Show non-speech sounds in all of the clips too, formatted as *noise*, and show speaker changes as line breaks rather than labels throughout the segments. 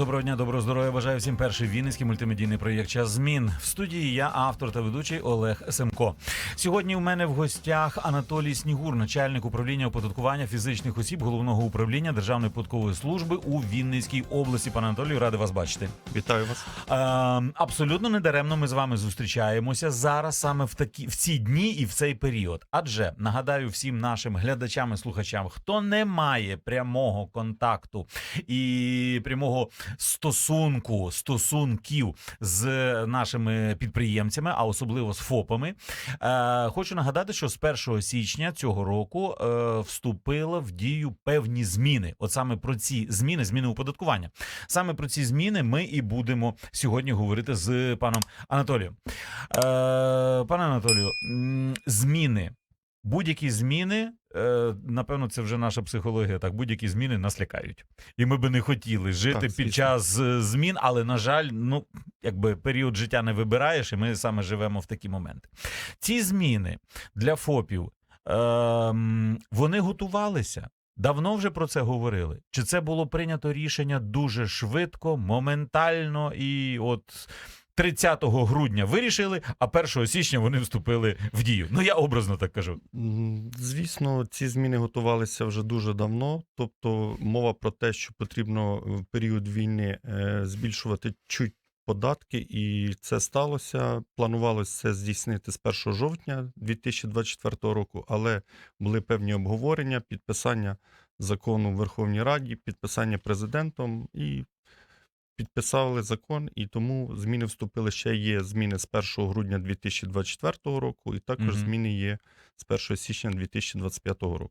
Доброго дня, доброго здоров'я. Бажаю всім перший вінницький мультимедійний проєкт Час змін. В студії я автор та ведучий Олег Семко. Сьогодні у мене в гостях Анатолій Снігур, начальник управління оподаткування фізичних осіб головного управління Державної податкової служби у Вінницькій області. Пане Анатолію, радий вас бачити.
Вітаю вас.
Е, абсолютно недаремно ми з вами зустрічаємося зараз саме в такі в ці дні і в цей період. Адже нагадаю всім нашим глядачам і слухачам, хто не має прямого контакту і прямого стосунку стосунків з нашими підприємцями, а особливо з ФОПами. Е, хочу нагадати, що з 1 січня цього року е, вступили в дію певні зміни. От саме про ці зміни, зміни оподаткування. Саме про ці зміни ми і будемо сьогодні говорити з паном Анатолієм. Е, пане Анатолію, зміни. Будь-які зміни, е, напевно, це вже наша психологія. Так, будь-які зміни нас лякають. І ми би не хотіли жити
Так,
під час е, змін, але, на жаль, ну, якби період життя не вибираєш, і ми саме живемо в такі моменти. Ці зміни для ФОПів, ем, вони готувалися. Давно вже про це говорили. Чи це було прийнято рішення дуже швидко, моментально, і от 30 грудня вирішили, а 1 січня вони вступили в дію. Ну я образно так кажу.
Звісно, ці зміни готувалися вже дуже давно. Тобто, мова про те, що потрібно в період війни е, збільшувати чуть податки, і це сталося. Планувалося це здійснити з 1 жовтня 2024 року, але були певні обговорення, підписання закону в Верховній Раді, підписання президентом і. Підписали закон, і тому зміни вступили ще є зміни з 1 грудня 2024 року, і також
Мгм.
зміни є з 1 січня 2025 року.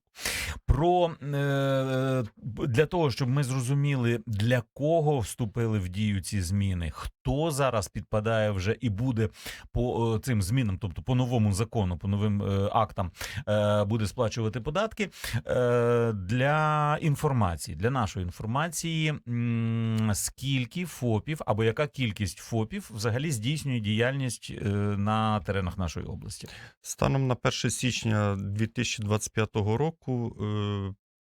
Про е, для того, щоб ми зрозуміли, для кого вступили в дію ці зміни, хто зараз підпадає вже і буде по е, цим змінам, тобто по новому закону, по новим е, актам, е, буде сплачувати податки. Е, для інформації, для нашої інформації, скільки ФОПів або яка кількість ФОПів взагалі здійснює діяльність е, на теренах нашої області?
Станом на 1 січня 2025 року е,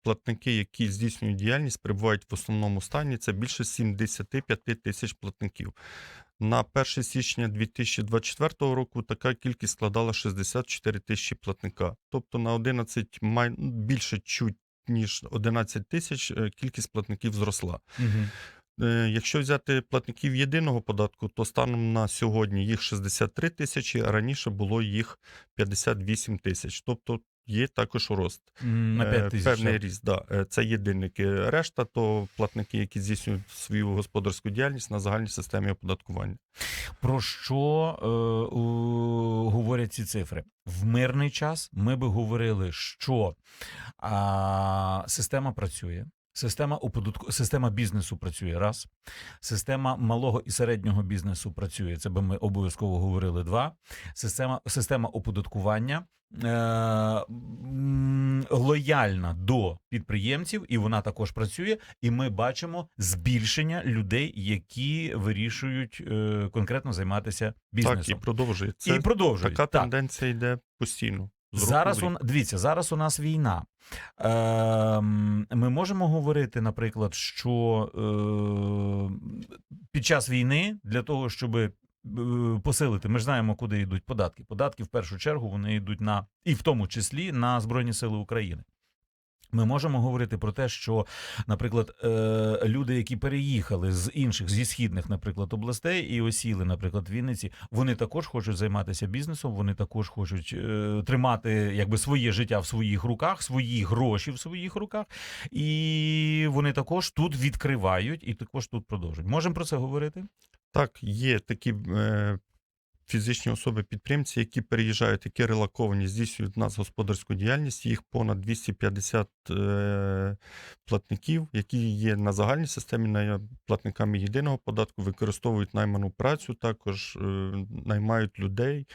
платники, які здійснюють діяльність, перебувають в основному стані. Це більше 75 тисяч платників. На 1 січня 2024 року така кількість складала 64 тисячі платника. Тобто на 11 май... більше чуть ніж 11 тисяч е, кількість платників зросла.
Угу.
Е, Якщо взяти платників єдиного податку, то станом на сьогодні їх 63 тисячі, а раніше було їх 58 тисяч. Тобто є також рост.
На
Е,
5 тисяч.
Певний ріст, да. Е, це єдинники. Решта то платники, які здійснюють свою господарську діяльність на загальній системі оподаткування.
Про що е, у, говорять ці цифри? В мирний час ми би говорили, що е, система працює. Система оподатку... система бізнесу працює раз. Система малого і середнього бізнесу працює. Це би ми обов'язково говорили два. Система, система оподаткування е, лояльна до підприємців, і вона також працює. І ми бачимо збільшення людей, які вирішують е, конкретно займатися
Так, і
бізнесом.
продовжує.
і,
Це
продовжують.
така
так.
тенденція йде постійно.
Зараз у, дивіться, зараз у нас війна. Е, ми можемо говорити, наприклад, що е, під час війни для того, щоб е, посилити, ми ж знаємо, куди йдуть податки. Податки в першу чергу вони йдуть на і в тому числі на Збройні Сили України. Ми можемо говорити про те, що, наприклад, е, люди, які переїхали з інших зі східних, наприклад, областей і осіли, наприклад, в Вінниці, вони також хочуть займатися бізнесом, вони також хочуть е, тримати якби своє життя в своїх руках, свої гроші в своїх руках, і вони також тут відкривають і також тут продовжують. Можемо про це говорити?
Так, є такі е, фізичні особи-підприємці, які переїжджають, які релаковані, здійснюють в нас господарську діяльність. Їх понад 250 е, платників, які є на загальній системі на платниками єдиного податку, використовують найману працю, також е, наймають людей.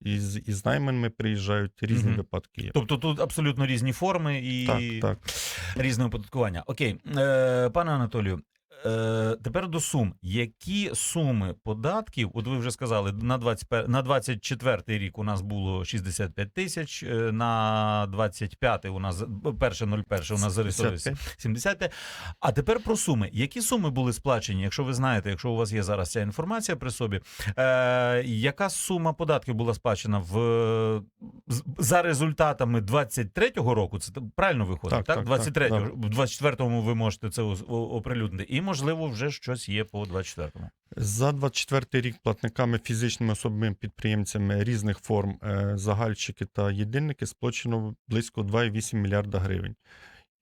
Із, із найманими приїжджають різні
Мгм.
випадки. Є.
Тобто тут абсолютно різні форми і
Так, так.
різне оподаткування. Окей, е, пане Анатолію, Е, тепер до сум. Які суми податків? От ви вже сказали, на 20, на 24 рік у нас було 65 тисяч, е, на 25 у нас перше 01 у нас зареєстровується
75.
75. А тепер про суми. Які суми були сплачені? Якщо ви знаєте, якщо у вас є зараз ця інформація при собі, е, яка сума податків була сплачена в за результатами 23-го року? Це правильно виходить?
Так,
Так,
так,
23-го.
так,
В 24-му ви можете це оприлюднити. І можливо, вже щось є по 24-му.
За 24 рік платниками фізичними особами підприємцями різних форм е, загальщики та єдинники сплачено близько 2,8 мільярда гривень.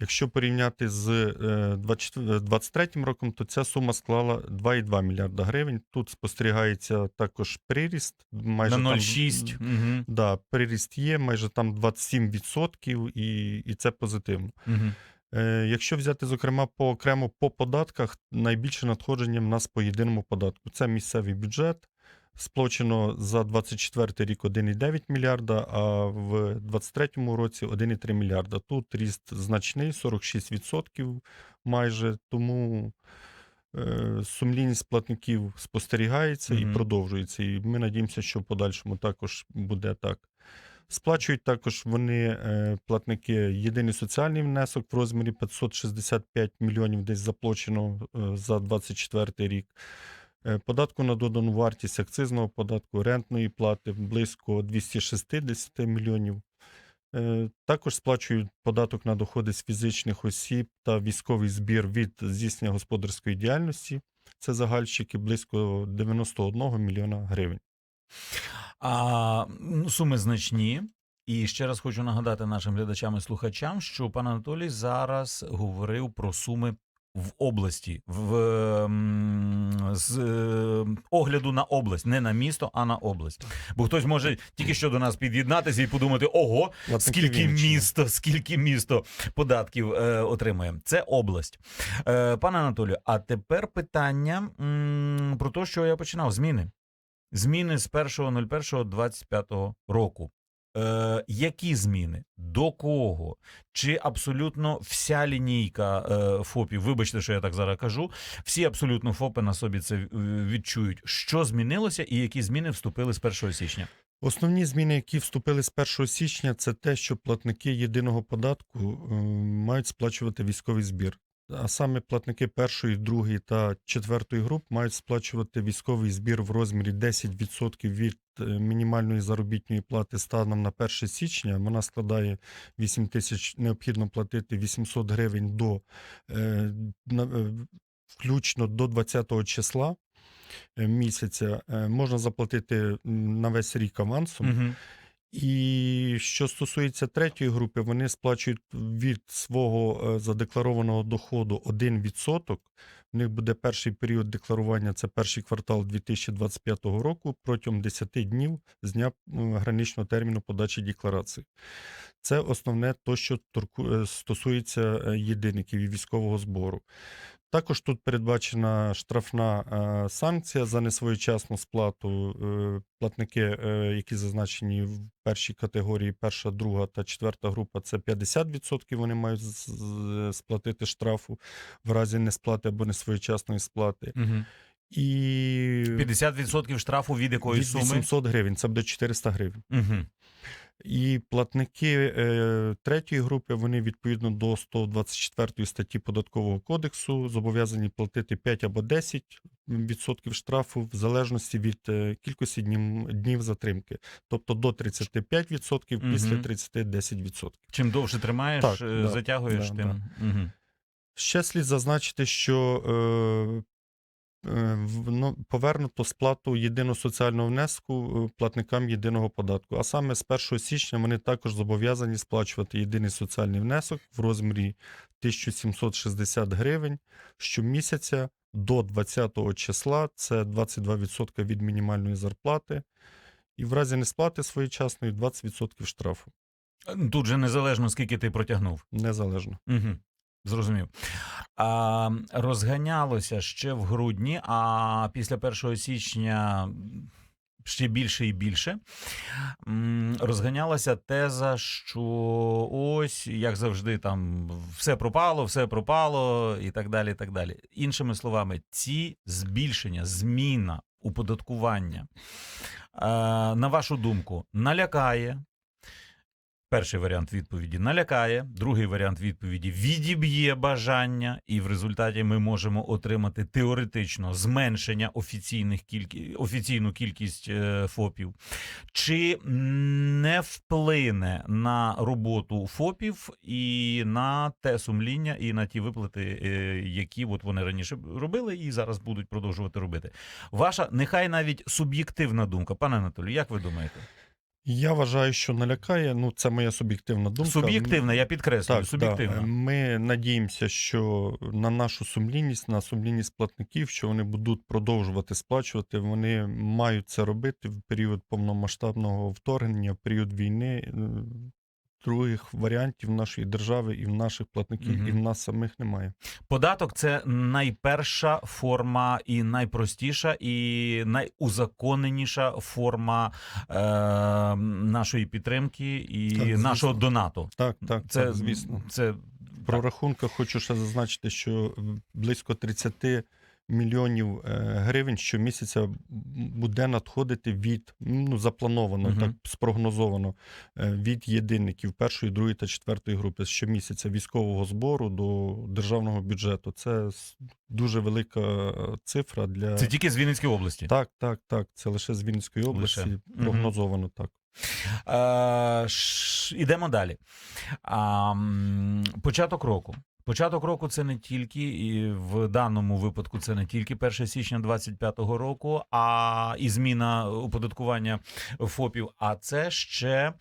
Якщо порівняти з е, 24 23 роком, то ця сума склала 2,2 мільярда гривень. Тут спостерігається також приріст. Майже
На
там-
0,6. Угу.
Да, приріст є, майже там 27%, і, і це позитивно.
Угу.
Е, якщо взяти, зокрема, по окремо по податках, найбільше надходження в нас по єдиному податку. Це місцевий бюджет. Сплачено за 24 рік 1,9 мільярда, а в 23 році 1,3 мільярда. Тут ріст значний, 46% майже. Тому е, сумлінність платників спостерігається і продовжується. І ми надіємося, що в подальшому також буде так. Сплачують також вони, е, платники, єдиний соціальний внесок в розмірі 565 мільйонів десь заплачено е, за 24 рік. Е, Податку на додану вартість акцизного податку, рентної плати близько 260 мільйонів. Також сплачують податок на доходи з фізичних осіб та військовий збір від здійснення господарської діяльності. Це загальщики близько 91 мільйона гривень.
А, ну, суми значні. І ще раз хочу нагадати нашим глядачам і слухачам, що пан Анатолій зараз говорив про суми в області, в м, з е, огляду на область, не на місто, а на область. Бо хтось може тільки що до нас під'єднатися і подумати: ого, скільки місто, скільки місто податків е, отримує. Це область. Е, пане Анатолію, а тепер питання м, про те, що я починав. Зміни. Зміни з 1.01.25 року. Е, які зміни? До кого? Чи абсолютно вся лінійка е, ФОПів, вибачте, що я так зараз кажу, всі абсолютно ФОПи на собі це е, відчують. Що змінилося і які зміни вступили з 1 січня?
Основні зміни, які вступили з 1 січня, це те, що платники єдиного податку е, мають сплачувати військовий збір. А саме платники першої, другої та четвертої груп мають сплачувати військовий збір в розмірі 10% від е, мінімальної заробітної плати станом на 1 січня. Вона складає 8 тисяч, необхідно платити 800 гривень до е, е, включно до 20 числа місяця. Можна заплатити на весь рік авансом.
Угу.
І що стосується третьої групи, вони сплачують від свого е, задекларованого доходу 1%. У них буде перший період декларування, це перший квартал 2025 року, протягом 10 днів з дня граничного терміну подачі декларації. Це основне то, що е, стосується е, єдиників і військового збору. Також тут передбачена штрафна е, санкція за несвоєчасну сплату. Е, платники, е, які зазначені в першій категорії, перша, друга та четверта група, це 50% вони мають з- з- сплатити штрафу в разі несплати або несвоєчасної сплати.
Угу.
І
50% штрафу від якої
від
суми?
800 гривень, це буде 400 гривень.
Угу.
І платники е, третьої групи вони відповідно до 124 статті податкового кодексу зобов'язані платити 5 або 10 відсотків штрафу в залежності від е, кількості днів, днів затримки, тобто до 35 відсотків, після
Мгм.
30 10 відсотків.
Чим довше тримаєш,
Так,
е,
да,
затягуєш,
да,
тим. Угу.
Ще слід зазначити, що е, повернуто сплату єдиного соціального внеску е, платникам єдиного податку. А саме з 1 січня вони також зобов'язані сплачувати єдиний соціальний внесок в розмірі 1760 гривень щомісяця до 20 числа. Це 22% від мінімальної зарплати. І в разі несплати своєчасної 20% штрафу.
Тут же незалежно скільки ти протягнув.
Незалежно.
Угу. Зрозумів. А, розганялося ще в грудні, а після 1 січня ще більше і більше, розганялася теза, що ось як завжди, там все пропало, все пропало, і так далі. і так далі. Іншими словами, ці збільшення, зміна оподаткування, е, на вашу думку, налякає. Перший варіант відповіді налякає, другий варіант відповіді відіб'є бажання, і в результаті ми можемо отримати теоретично зменшення офіційних кількі... офіційну кількість е, ФОПів. Чи не вплине на роботу ФОПів і на те сумління, і на ті виплати, е, які от вони раніше робили і зараз будуть продовжувати робити? Ваша нехай навіть суб'єктивна думка, пане Анатолію, як ви думаєте?
Я вважаю, що налякає. Ну, це моя суб'єктивна думка.
Суб'єктивна, я підкреслюю,
Так,
суб'єктивна.
Да. Ми надіємося, що на нашу сумлінність, на сумлінність платників, що вони будуть продовжувати сплачувати. Вони мають це робити в період повномасштабного вторгнення, в період війни. Других варіантів нашої держави і в наших платників,
Мгм.
і в нас самих немає.
Податок це найперша форма і найпростіша, і найузаконеніша форма е, нашої підтримки і
Так,
нашого донату.
Так, так,
Це
так, звісно.
Це
В прорахунках хочу ще зазначити, що близько 30 мільйонів е, гривень щомісяця буде надходити від ну заплановано,
Мгм.
так спрогнозовано е, від єдинників першої, другої та четвертої групи щомісяця військового збору до державного бюджету. Це дуже велика е, цифра для
це тільки з Вінницької області.
так, так, так. Це лише з Вінницької області.
Лише.
Прогнозовано так.
Е, ш- ідемо далі. А, початок року. Початок року це не тільки і в даному випадку це не тільки 1 січня 25-го року, а і зміна оподаткування ФОПів, а це ще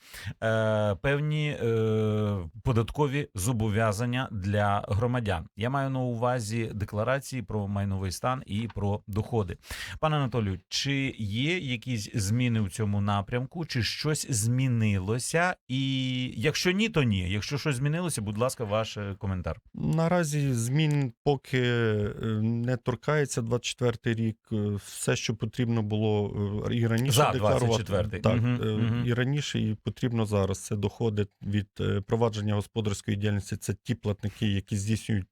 е, певні е, податкові зобов'язання для громадян. Я маю на увазі декларації про майновий стан і про доходи. Пане Анатолію, чи є якісь зміни в цьому напрямку, чи щось змінилося? І якщо ні, то ні. Якщо щось змінилося, будь ласка, ваш е, коментар.
Наразі змін поки е, не торкається 24 рік. Е, Все, що потрібно було е, і раніше
За
декларувати.
24-й.
Так,
угу,
і раніше, і потрібно зараз. Це доходи від провадження господарської діяльності. Це ті платники, які здійснюють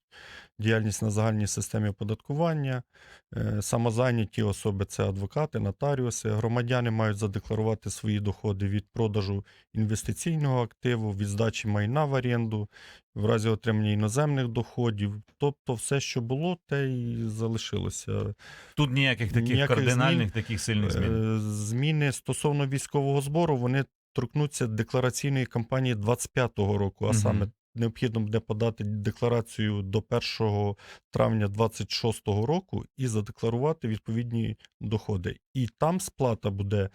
діяльність на загальній системі оподаткування. Е, Самозайняті особи це адвокати, нотаріуси. Громадяни мають задекларувати свої доходи від продажу інвестиційного активу, від здачі майна в оренду, в разі отримання іноземних доходів. Тобто, все, що було, те й залишилося.
Тут ніяких таких
Ніяких
кардинальних, таких сильних змін.
Е, Зміни стосовно військового збору вони торкнуться деклараційної кампанії 25-го року, а
Мгм.
саме необхідно буде подати декларацію до 1 травня 26-го року і задекларувати відповідні доходи. І там сплата буде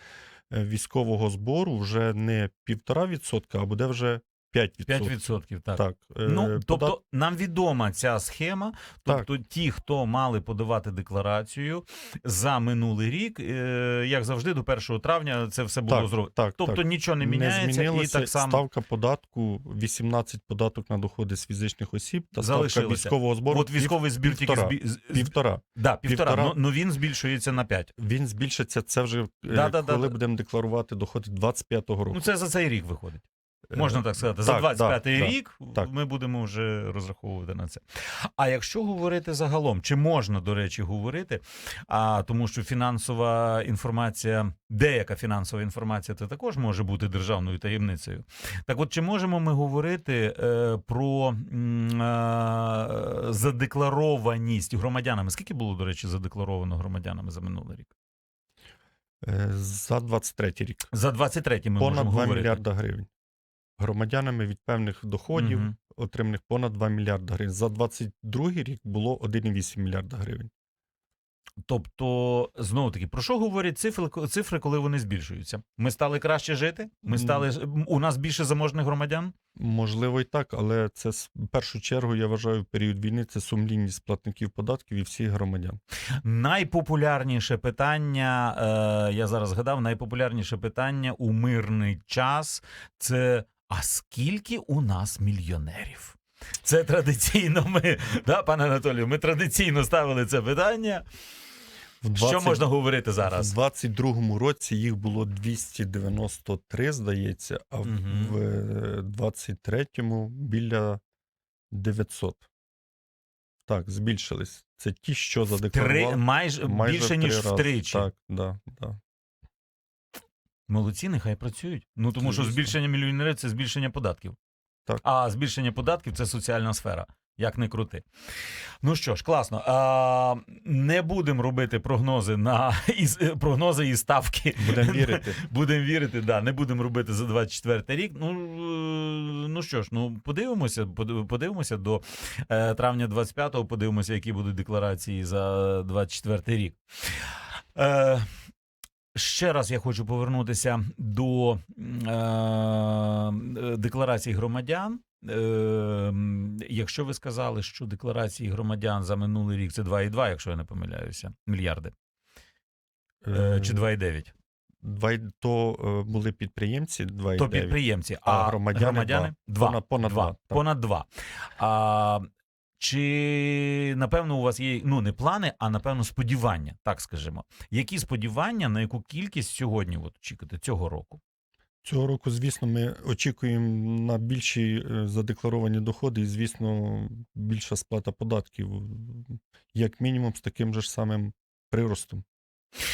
е, військового збору вже не 1,5%, а буде вже 5%.
5%, так.
Так, е,
Ну, тобто нам відома ця схема. Тобто, ті, хто мали подавати декларацію за минулий рік, е, як завжди, до 1 травня це все було
так,
зроблено.
так,
Тобто
так.
нічого не міняється, і так само
ставка податку 18 податок на доходи з фізичних осіб та ставка
Залишилося.
військового збору
От військовий збір тільки
півтора.
збі...
півтора.
да, півтора,
півтора.
Ну, ну він збільшується на 5.
Він збільшиться це вже е,
Да-да-да.
коли будемо декларувати доходи 25-го року.
Ну це за цей рік виходить.
Е,
Можна так сказати. За 25-й
да,
рік
так.
ми будемо вже розраховувати на це. А якщо говорити загалом, чи можна, до речі, говорити, а тому що фінансова інформація, деяка фінансова інформація, це також може бути державною таємницею. Так от, чи можемо ми говорити е, про е, задекларованість громадянами? Скільки було, до речі, задекларовано громадянами за минулий рік?
Е, За 23 рік.
За 23-й ми
понад
можемо
2
говорити.
мільярда гривень. Громадянами від певних доходів,
Мгм.
отриманих понад 2 мільярда гривень. За 22 рік було 1,8 мільярда гривень.
Тобто, знову таки, про що говорять цифри, цифри, коли вони збільшуються? Ми стали краще жити? Ми стали у нас більше заможних громадян?
Можливо, і так, але це в першу чергу, я вважаю, в період війни це сумлінність платників податків і всіх громадян.
Найпопулярніше питання, е, я зараз згадав, найпопулярніше питання у мирний час це а скільки у нас мільйонерів? Це традиційно ми, да, пане Анатолію, ми традиційно ставили це питання.
В
Що можна говорити зараз?
22-му році їх було 293, здається, а в- в е, 23-му біля 900. Так, збільшились. Це ті, що
Три, майже,
майже
більше, ніж
рази.
втричі.
Так, да, да.
Молодці, нехай працюють. Ну тому що збільшення мільйонерів це збільшення податків.
Так.
А збільшення податків це соціальна сфера. Як не крути. Ну що ж, класно. А, не будемо робити прогнози на *laughs* е, прогнози і ставки.
Будемо *laughs* вірити.
Будемо вірити, да, не будемо робити за 24 рік. Ну, е, ну що ж, ну подивимося, подивимося до е, травня 25-го, подивимося, які будуть декларації за 24 рік. Е, ще раз я хочу повернутися до е, декларацій громадян. Е, якщо ви сказали, що декларації громадян за минулий рік це 2,2, якщо я не помиляюся, мільярди, е, чи 2,9.
Два то е, були підприємці 2,9.
То підприємці, а,
А громадяни
громадяни два.
Понад- понад
два.
два.
Понад два. А, чи напевно у вас є ну не плани, а напевно сподівання, так скажімо. Які сподівання на яку кількість сьогодні от, очікуєте цього року?
Цього року, звісно, ми очікуємо на більші е, задекларовані доходи і, звісно, більша сплата податків, як мінімум, з таким же ж самим приростом.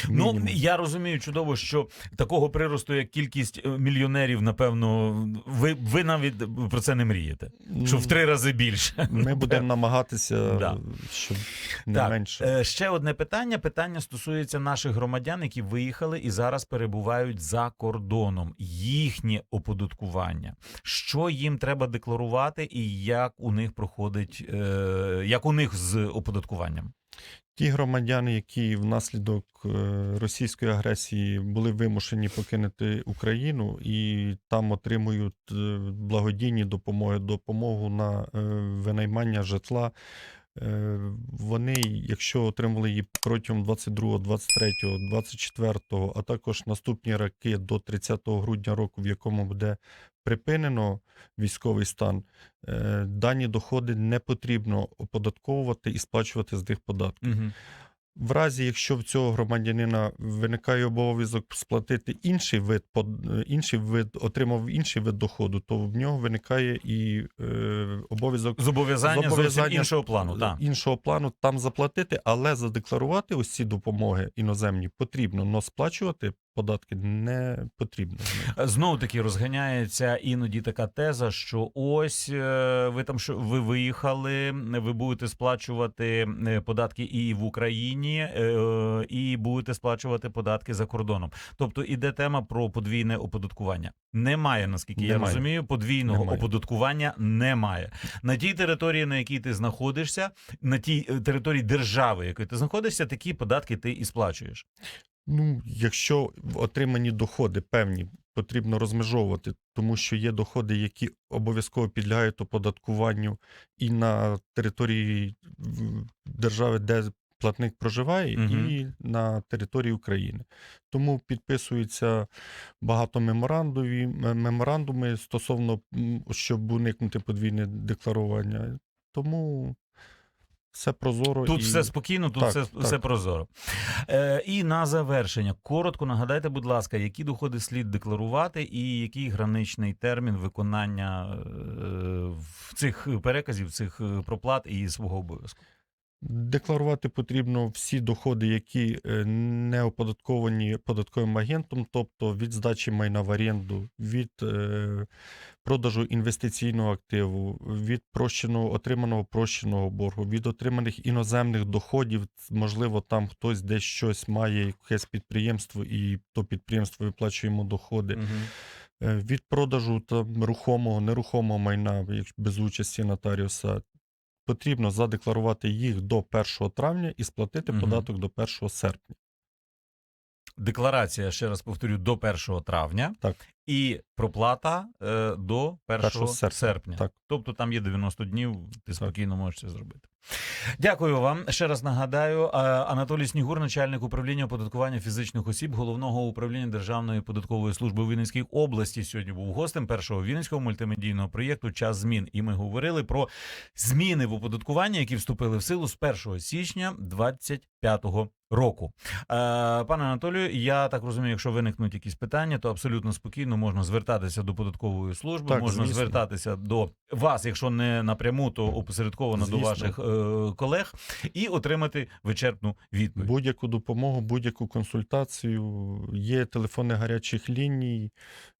Ну я розумію чудово, що такого приросту, як кількість е, мільйонерів, напевно, ви, ви навіть про це не мрієте. Що в три рази більше.
Ми будемо *laughs* намагатися,
Да.
щоб не
Так,
менше.
Е, Ще одне питання. Питання стосується наших громадян, які виїхали і зараз перебувають за кордоном. Їхнє оподаткування. Що їм треба декларувати, і як у них проходить, е, як у них з оподаткуванням?
Ті громадяни, які внаслідок е, російської агресії були вимушені покинути Україну і там отримують е, благодійні допомоги, допомогу на е, винаймання житла. Вони, якщо отримали її протягом 22, 23, 24, а також наступні роки до 30 грудня року, в якому буде припинено військовий стан, е, дані доходи не потрібно оподатковувати і сплачувати з них податки.
Угу.
В разі, якщо в цього громадянина виникає обов'язок сплатити інший вид, е, інший вид, отримав інший вид доходу, то в нього виникає і е, обов'язок
Зобов'язання,
Зобов'язання
іншого плану. Так.
іншого плану там заплатити, але задекларувати ось ці допомоги іноземні потрібно, але сплачувати податки не потрібно.
Знову таки розганяється іноді така теза, що ось е, ви там що ви виїхали, ви будете сплачувати е, податки і в Україні, е, і будете сплачувати податки за кордоном. Тобто іде тема про подвійне оподаткування. Немає, наскільки я розумію, подвійного
Немає.
оподаткування немає. На тій території, на якій ти знаходишся, на тій е, території держави, якої ти знаходишся, такі податки ти і сплачуєш.
Ну, якщо отримані доходи певні, потрібно розмежовувати, тому що є доходи, які обов'язково підлягають оподаткуванню і на території держави, де платник проживає,
Мгм.
і на території України. Тому підписується багато меморандумів, меморандуми стосовно, щоб уникнути подвійне декларування. Тому все прозоро
Тут
і
все спокійно, тут
Так,
все,
так.
все прозоро. Е, і на завершення, коротко нагадайте, будь ласка, які доходи слід декларувати, і який граничний термін виконання е, цих переказів, цих е, проплат і свого обов'язку.
Декларувати потрібно всі доходи, які е, не оподатковані податковим агентом, тобто від здачі майна в оренду, від е, продажу інвестиційного активу, від прощеного, отриманого прощеного боргу, від отриманих іноземних доходів. Можливо, там хтось десь щось має, якесь підприємство, і то підприємство виплачує йому доходи. Е, Від продажу там, рухомого, нерухомого майна без участі нотаріуса. Потрібно задекларувати їх до 1 травня і сплатити
Мгм.
податок до 1 серпня.
Декларація, ще раз повторю, до 1 травня,
Так.
І проплата е, до 1
1
серпня.
серпня, так.
Тобто там є 90 днів, ти спокійно можеш це зробити. Дякую вам. Ще раз нагадаю, е, Анатолій Снігур, начальник управління оподаткування фізичних осіб головного управління Державної податкової служби Вінницькій області. Сьогодні був гостем першого вінницького мультимедійного проєкту Час змін. І ми говорили про зміни в оподаткуванні, які вступили в силу з 1 січня 25-го року. Е, Пане Анатолію, я так розумію, якщо виникнуть якісь питання, то абсолютно спокійно можна звертатися до податкової служби,
Так,
можна
звісно.
звертатися до вас, якщо не напряму, то опосередковано до ваших е, колег, і отримати вичерпну відповідь.
Будь-яку допомогу, будь-яку консультацію. Є телефони гарячих ліній,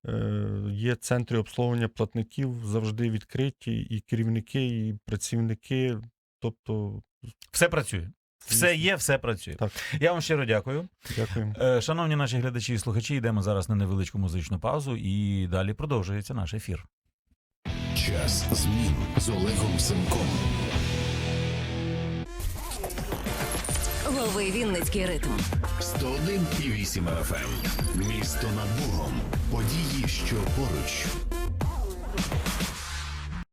е, є центри обслуговування платників завжди відкриті, і керівники, і працівники. Тобто,
Все працює. Все є, все працює.
Так.
Я вам щиро дякую.
дякуємо.
Е, Шановні наші глядачі і слухачі, йдемо зараз на невеличку музичну паузу, і далі продовжується наш ефір.
Час змін з Олегом Семком.
Лови Вінницький ритм.
101,8 FM. Місто над Богом. Події, що поруч.